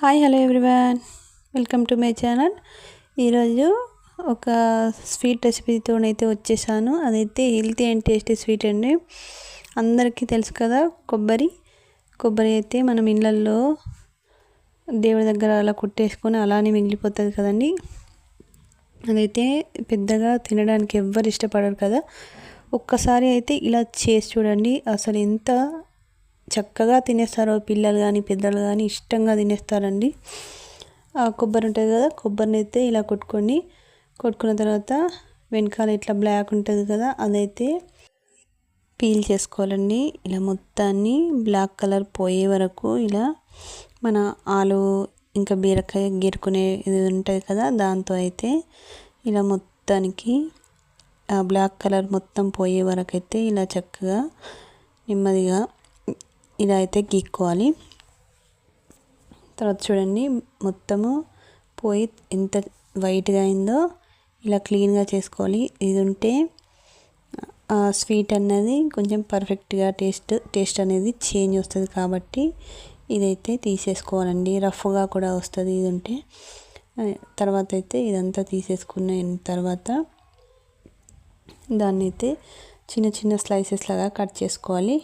Hi hello everyone. Welcome to my channel. ఈరోజు ఒక sweet రెసిపీతోనైతే వచ్చేసాను. అదైతే హెల్తీ అండ్ టేస్టీ స్వీట్ అండి. అందరికీ తెలుసు కదా కొబ్బరి. కొబ్బరి అయితే మనం ఇళ్ళల్లో దేవుడి దగ్గర అలా కుట్టేసుకొని అలానే మిగిలిపోతుంది కదండి. అదైతే పెద్దగా తినడానికి ఎవ్వరు ఇష్టపడరు కదా. ఒక్కసారి అయితే ఇలా చేసి చూడండి అసలు ఎంత చక్కగా తినేస్తారు పిల్లలు కానీ పెద్దలు కానీ ఇష్టంగా తినేస్తారండి. కొబ్బరి ఉంటుంది కదా కొబ్బరిని అయితే ఇలా కొట్టుకొని కొట్టుకున్న తర్వాత వెనకాల ఇట్లా బ్లాక్ ఉంటుంది కదా అదైతే పీల్ చేసుకోవాలండి. ఇలా మొత్తాన్ని బ్లాక్ కలర్ పోయే వరకు ఇలా మన ఆలు ఇంకా బీరకాయ గీరుకునే ఇది ఉంటుంది కదా దాంతో అయితే ఇలా మొత్తానికి ఆ బ్లాక్ కలర్ మొత్తం పోయే వరకు అయితే ఇలా చక్కగా నెమ్మదిగా ఇదైతే గీక్కోవాలి. తర్వాత చూడండి మొత్తము పోయి ఎంత వైట్గా అయిందో ఇలా క్లీన్గా చేసుకోవాలి. ఇది ఉంటే స్వీట్ అన్నది కొంచెం పర్ఫెక్ట్గా టేస్ట్ టేస్ట్ అనేది చేంజ్ వస్తుంది కాబట్టి ఇదైతే తీసేసుకోవాలండి. రఫ్గా కూడా వస్తుంది ఇది ఉంటే తర్వాత అయితే ఇదంతా తీసేసుకున్న తర్వాత దాన్ని అయితే చిన్న చిన్న స్లైసెస్ లాగా కట్ చేసుకోవాలి.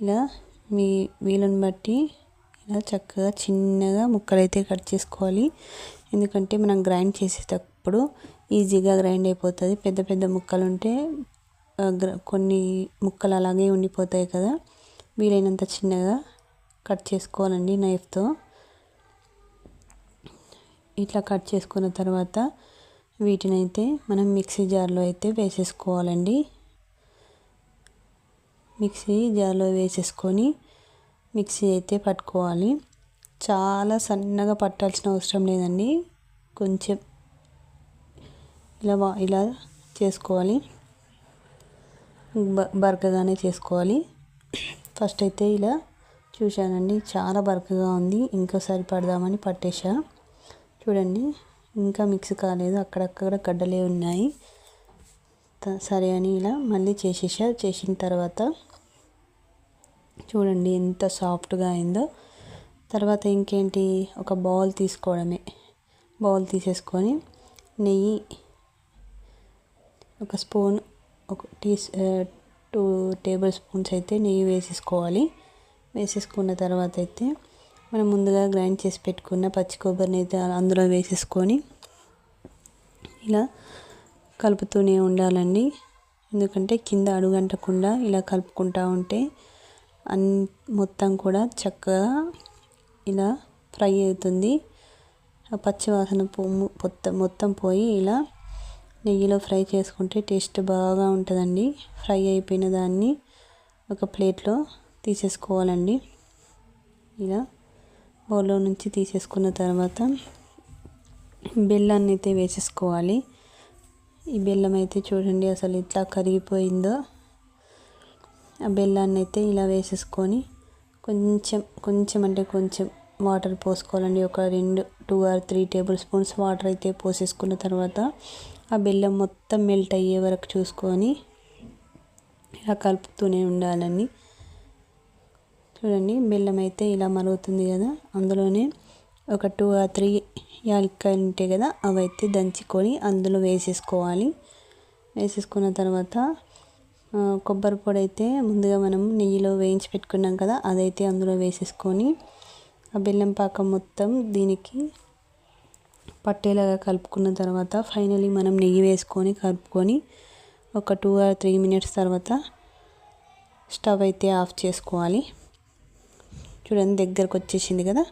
ఇలా మీ వీలుని బట్టి ఇలా చక్కగా చిన్నగా ముక్కలైతే కట్ చేసుకోవాలి. ఎందుకంటే మనం గ్రైండ్ చేసేటప్పుడు ఈజీగా గ్రైండ్ అయిపోతుంది. పెద్ద పెద్ద ముక్కలు ఉంటే కొన్ని ముక్కలు అలాగే ఉండిపోతాయి కదా. వీలైనంత చిన్నగా కట్ చేసుకోవాలండి నైఫ్తో. ఇట్లా కట్ చేసుకున్న తర్వాత వీటిని అయితే మనం మిక్సీ జార్లో అయితే వేసేసుకోవాలండి. మిక్సీ జార్లో వేసేసుకొని మిక్సీ అయితే పట్టుకోవాలి. చాలా సన్నగా పట్టాల్సిన అవసరం లేదండి. కొంచెం ఇలా ఇలా చేసుకోవాలి. బరకగానే చేసుకోవాలి. ఫస్ట్ అయితే ఇలా చూశానండి. చాలా బరకగా ఉంది. ఇంకోసారి పడదామని పట్టేశా. చూడండి. ఇంకా మిక్స్ కాలేదు. అక్కడక్కడ గడ్డలే ఉన్నాయి. సరే అని ఇలా మళ్ళీ చేసేసా చేసిన తర్వాత చూడండి ఎంత సాఫ్ట్గా అయిందో. తర్వాత ఇంకేంటి? ఒక బౌల్ తీసుకోవడమే. బౌల్ తీసేసుకొని నెయ్యి ఒక స్పూన్ ఒక టీ టూ టేబుల్ స్పూన్స్ అయితే నెయ్యి వేసేసుకోవాలి. వేసేసుకున్న తర్వాత అయితే మనం ముందుగా గ్రైండ్ చేసి పెట్టుకున్న పచ్చి కొబ్బరిని అయితే అందులో వేసేసుకొని ఇలా కలుపుతూనే ఉండాలండి. ఎందుకంటే కింద అడుగంటకుండా ఇలా కలుపుకుంటూ ఉంటే అన్ మొత్తం కూడా చక్కగా ఇలా ఫ్రై అవుతుంది. ఆ పచ్చివాసన మొత్తం మొత్తం పోయి ఇలా నెయ్యిలో ఫ్రై చేసుకుంటే టేస్ట్ బాగా ఉంటుందండి. ఫ్రై అయిపోయిన దాన్ని ఒక ప్లేట్లో తీసేసుకోవాలండి. ఇలా బౌల్లో నుంచి తీసేసుకున్న తర్వాత బెల్లాన్ని అయితే వేసేసుకోవాలి. ఈ బెల్లం అయితే చూడండి అసలు ఇట్లా కరిగిపోయిందో. ఆ బెల్లాన్ని అయితే ఇలా వేసేసుకొని కొంచెం కొంచెం అంటే కొంచెం వాటర్ పోసుకోవాలండి. ఒక రెండు two or three tablespoons water అయితే పోసేసుకున్న తర్వాత ఆ బెల్లం మొత్తం మెల్ట్ అయ్యే వరకు చూసుకొని ఇలా కలుపుతూనే ఉండాలండి. చూడండి బెల్లం అయితే ఇలా మరుగుతుంది కదా. అందులోనే ఒక టూ ఆర్ త్రీ యాలక్కాయలు ఉంటాయి కదా అవైతే దంచుకొని అందులో వేసేసుకోవాలి. వేసేసుకున్న తర్వాత కొబ్బరి పొడి అయితే ముందుగా మనం నెయ్యిలో వేయించి పెట్టుకున్నాం కదా అదైతే అందులో వేసేసుకొని ఆ బెల్లం పాకం మొత్తం దీనికి పట్టేలాగా కలుపుకున్న తర్వాత ఫైనలీ మనం నెయ్యి వేసుకొని కలుపుకొని ఒక టూ ఆర్ త్రీ మినిట్స్ తర్వాత స్టవ్ అయితే ఆఫ్ చేసుకోవాలి. చూడండి దగ్గరకు వచ్చేసింది కదా.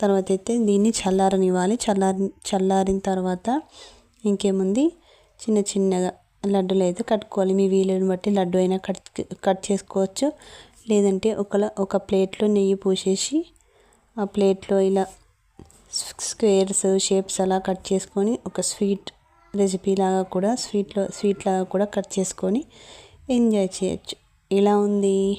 తర్వాత అయితే దీన్ని చల్లారనివ్వాలి. చల్లారి చల్లారిన తర్వాత ఇంకేముంది? చిన్న చిన్నగా లడ్డూలు అయితే కట్టుకోవాలి. మీ వీలుని బట్టి లడ్డు అయినా కట్ కట్ చేసుకోవచ్చు. లేదంటే ఒక ఒక ప్లేట్లో నెయ్యి పూసేసి ఆ ప్లేట్లో ఇలా స్క్వేర్స్ షేప్స్ అలా కట్ చేసుకొని ఒక స్వీట్ రెసిపీ లాగా కూడా స్వీట్లో స్వీట్ లాగా కూడా కట్ చేసుకొని ఎంజాయ్ చేయొచ్చు. ఇలా ఉంది?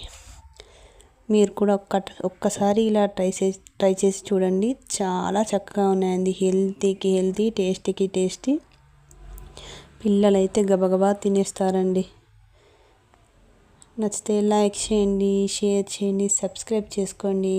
మీరు కూడా ఒక్క ఒక్కసారి ఇలా ట్రై చేసి ట్రై చేసి చూడండి. చాలా చక్కగా ఉన్నాయండి. హెల్తీకి హెల్తీ టేస్టీకి టేస్టీ. పిల్లలైతే గబగబా తినేస్తారండి. నచ్చితే లైక్ చేయండి షేర్ చేయండి సబ్స్క్రైబ్ చేసుకోండి.